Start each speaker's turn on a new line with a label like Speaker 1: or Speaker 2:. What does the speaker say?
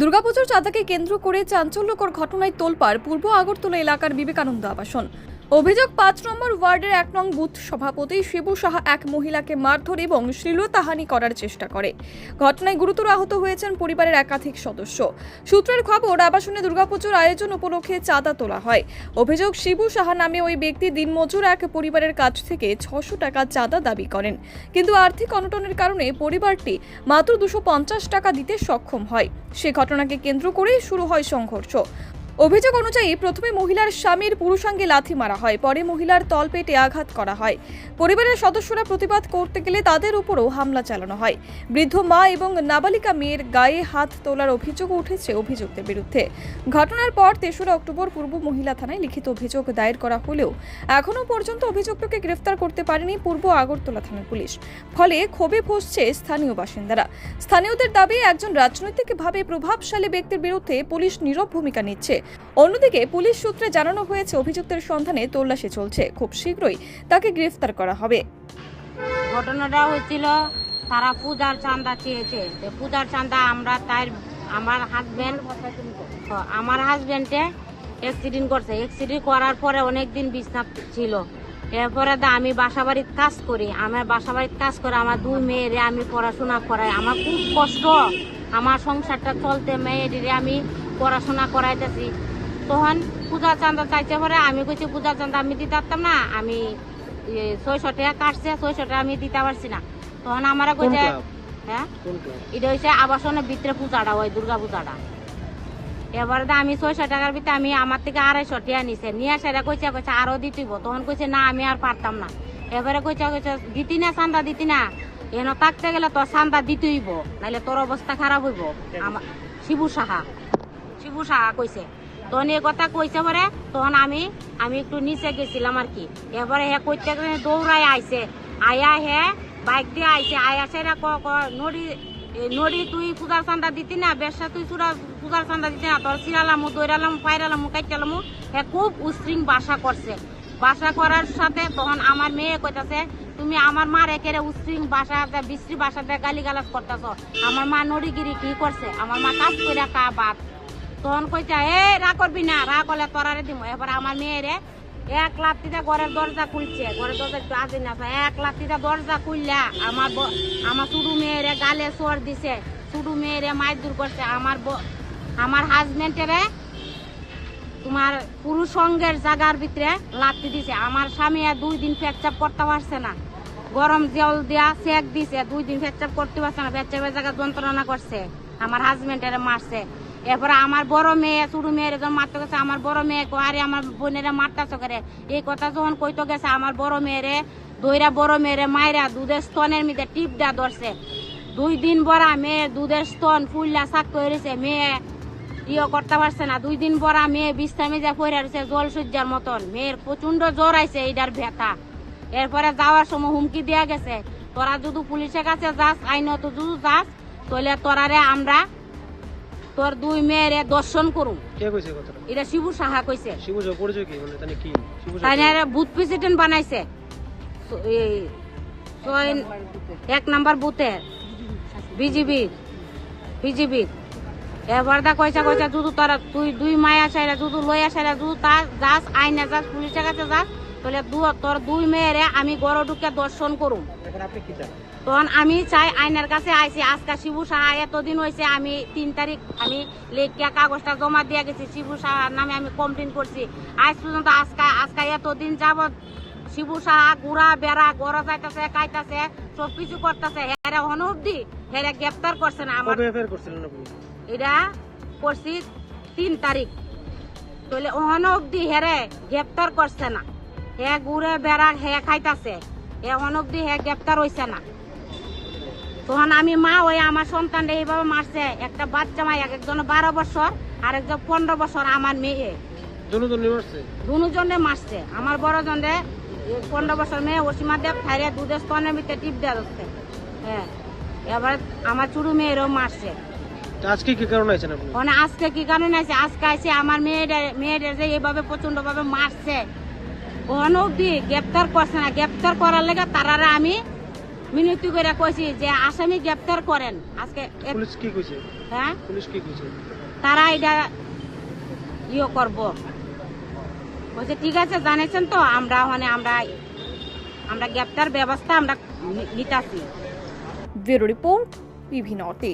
Speaker 1: দুর্গাপুজোর চাঁদাকে কেন্দ্র করে চাঞ্চল্যকর ঘটনায় তোলপাড় পূর্ব আগরতলা এলাকার বিবেকানন্দ আবাসন। অভিযোগ, পাঁচ নম্বর ওয়ার্ডের এক নং বুথ সভাপতি শিবু সাহা এক মহিলাকে মারধর এবং শ্লীলতাহানি করার চেষ্টা করে। ঘটনায় গুরুতর আহত হয়েছেন পরিবারের একাধিক সদস্য। সূত্রের খবর, আবাসনে দুর্গাপুজোর আয়োজন উপলক্ষে চাঁদা তোলা হয়। অভিযোগ, শিবু সাহা নামে ওই ব্যক্তি দিনমজুর এক পরিবারের কাছ থেকে ছশো টাকা চাঁদা দাবি করেন। কিন্তু আর্থিক অনটনের কারণে পরিবারটি মাত্র দুশো টাকা দিতে সক্ষম হয়। সে ঘটনাকে কেন্দ্র করেই শুরু হয় সংঘর্ষ। অভিযোগ অনুযায়ী প্রথমে মহিলার স্বামীর পুরুষাঙ্গে লাথি মারা হয়, পরে মহিলার তলপেটে আঘাত করা হয়। পরিবারের সদস্যরা প্রতিবাদ করতে গেলে তাদের উপরও হামলা চালানো হয়। বৃদ্ধ মা এবং নাবালিকা মেয়ের গায়ে হাত তোলার অভিযোগ উঠেছে অভিযুক্তের বিরুদ্ধে। ঘটনার পর তেসরা অক্টোবর পূর্ব মহিলা থানায় লিখিত অভিযোগ দায়ের করা হলেও এখনও পর্যন্ত অভিযুক্তকে গ্রেফতার করতে পারেনি পূর্ব আগরতলা থানার পুলিশ। ফলে ক্ষোভে ফসছে স্থানীয় বাসিন্দারা। স্থানীয়দের দাবি, একজন রাজনৈতিকভাবে প্রভাবশালী ব্যক্তির বিরুদ্ধে পুলিশ নীরব ভূমিকা নিচ্ছে। অন্যদিকে পুলিশ সূত্রে জানানো হয়েছে, অভিযুক্তের সন্ধানে তল্লাশি চলছে। খুব শীঘ্রই তাকে গ্রেফতার করা হবে।
Speaker 2: ঘটনাটা হয়েছিল তারা পূজার চান্দা চেয়েছে। পূজার চান্দা আমরা তাই আমার হাজবেন্ড আমার হাজব্যান্ডে অ্যাক্সিডেন্ট করছে। অ্যাক্সিডেন্ট করার পরে অনেক দিন বিছনা ছিল। এরপরে দা আমি বাসা বাড়ির কাজ করি। আমার বাসা বাড়ির কাজ করে আমার দুই মেয়েরে আমি পড়াশোনা করাই। আমার খুব কষ্ট। আমার সংসারটা চলতে মেয়েরে আমি পড়াশোনা করাইতেছি। তখন পূজা চান্দা চাইছে পরে আমি কইছি পূজা চান্দা আমি দিতে পারতাম না আমি ছয়শো টাকা কাটছে ছয়শো টাকা আমি দিতে পারছি না। তখন আমার কইছে হ্যাঁ? এটা হচ্ছে আবাসনের ভিতরে পূজাটা ওই দুর্গা পূজাটা। এবারে তো আমি ছয়শো টাকার ভিতরে আমি আমার থেকে আড়াইশো টাকা নিছে। নিয়ে সেটা কইছে কইছে আরও দিতেইব তখন কইছে না আমি আর পারতাম না। এবারে কইছে কইছে দিতি না চান্দা দিতি না। এন থাকতে গেলে তোর চান্দা দিতেইব নাহলে তোর অবস্থা খারাপ হইব। আমার শিবু সাহা। শিবু সাহা কইছে। তখন এই কথা কইছে পরে তখন আমি আমি একটু নিচে গেছিলাম আর কি। এবারে হে কইতে গেলে দৌড়াই আইছে। আয়া হে বাইক দিয়ে আইছে। আয়া সেরা ক নড়ি এ, নড়ি তুই পূজার চান্দা দিতি না বেশা তুই চূড়া পূজার চান্দা দিতি না তোর সিরালামু দৌড়ালাম পাইরালামু কাইটালামু। হে খুব উশৃং বাসা করছে। বাসা করার সাথে তখন আমার মেয়ে কইতাছে তুমি আমার মা রেখে উশৃং বাসাতে বিশ্রী বাসাতে গালি গালাজ করতেছ। আমার মা নড়িগিরি কি করছে? আমার মা কাজ করে কা বাপ। তখন কইছে এ রা করবি না রা করলে তোরারে দিব এবার আমার মেয়েরে এক লাত্তিতে ঘরের দরজা খুলছে। ঘরের দরজা একটু আগে না এক লাত্তিতে দরজা খুললা। আমার আমার ছোটু মেয়েরে গালে চোর দিছে। ছোটু মেয়েরে মাইর দূর করছে। আমার আমার হাজবেন্ডেরে তোমার পুরুষ সঙ্গের জাগার ভিতরে লাত্তি দিছে। আমার স্বামী দুই দিন পেচ্ছাপ করতে পারছে না। গরম জল দিয়া সেক দিছে। দুই দিন পেচ্ছাপ করতে পারছে না। পেচ্ছাপের জায়গা যন্ত্রণা করছে। আমার হাজবেন্ডের মারছে। এরপরে আমার বড় মেয়ে, ছোট মেয়ের যখন মারতে গেছে, আমার বড় মেয়ে আরে আমার বোনেরা মারতেছ করে। এই কথা যখন কইতে গেছে, আমার বড় মেয়েরে দইরা বড় মেয়েরে মায়েরা দুধের স্তনের মধ্যে টিপ দেওয়া ধরছে। দুই দিন বড়া মেয়ে দুধের স্তন ফুললা শাক করেছে মেয়ে ইয়ে করতে পারছে না। দুই দিন পরা মেয়ে বিশ্রামে যা পড়ে রয়েছে জল সজ্জার মতন। মেয়ের প্রচণ্ড জ্বর আইছে এইটার ব্যথা। এরপরে যাওয়ার সময় হুমকি দেয়া গেছে। তোরা যদি পুলিশের কাছে যাস, আইনত যদি যাস, তাহলে তোরারে আমরা তোর দুই মেয়েরে দর্শন করুম।
Speaker 3: কে কইছে কথাটা?
Speaker 2: এটা শিবু সাহা কইছে।
Speaker 3: শিবু সাহা পরিচয় কি? মানে তাহলে কি? শিবু সাহা
Speaker 2: তাই
Speaker 3: কি?
Speaker 2: বুথ প্রেসিডেন্ট বানাইছে। এক নাম্বার বুথে। বিজিবি। বিজিবি। এবার দা কইসা কইসা দুদু তোরা তুই দুই মায়া চাইরা দুদু লইয়া চাইরা দুদু তা যাস আইনা যাস পুলিশের কাছে যাস। তাহলে তোর দুই মেয়েরে আমি গড় ঢুকে দর্শন করুম।
Speaker 3: এখন আপনি কি চান?
Speaker 2: তখন আমি চাই আইনের কাছে আইছি। আজকে শিবু সাহা এতদিন হয়েছে আমি তিন তারিখ আমি লেখিয়া কাগজটা জমা দিয়ে গেছি। শিবু সাহার নামে আমি কমপ্লেন করছি। আজ পর্যন্ত আজকে আজকে এতদিন যাবৎ শিবু সাহা গুড়া বেড়া গড় যাইতেছে খাইতেছে সব কিছু করতেছে। হেরে হন অব্দি হেরে গ্রেপ্তার করছে না আমার। এটা করছি তিন তারিখ। তাহলে ওহন অব্দি হেরে গ্রেপ্তার করছে না। হে গুড়ে বেড়া হে খাইতাছে। এখন অব্দি হে গ্রেপ্তার হইছে না। তখন আমি মা ওই আমার সন্তানটা এইভাবে মারছে। একটা বাচ্চা এক একজন বারো বছর আর একজন পনেরো বছর আমার মেয়ে।
Speaker 3: দুজন
Speaker 2: মারছে? আমার বড় জনে পনেরো বছর মেয়ে অসীমা দেব খাইরে দুধের স্তনের ভিতরে টিপ দেওয়া যাচ্ছে হ্যাঁ এবার আমার চুরু মেয়েরও মারছে।
Speaker 3: আজকে কি কারণ আছেন আপনি
Speaker 2: মানে আজকে কি কারণে আছে আজকে আছে আমার মেয়েদের মেয়েদের যে এইভাবে প্রচণ্ড ভাবে মারছে ওখানে অব্দি গ্রেপ্তার করছে না। গ্রেপ্তার করার লেগে তারারে আমি মিনতি করে কইছি যে আসামি গ্রেপ্তার করেন। আজকে এ-
Speaker 3: পুলিশ কি কইছে?
Speaker 2: হ্যাঁ?
Speaker 3: পুলিশ কি কইছে?
Speaker 2: তারা এটা ইয়ে করব। বলছে ঠিক আছে জানেছেন তো আমরা মানে আমরা আমরা গ্রেপ্তার ব্যবস্থা আমরা নিতাছি।
Speaker 1: ব্যুরো রিপোর্ট বিভিন্ন নর্থ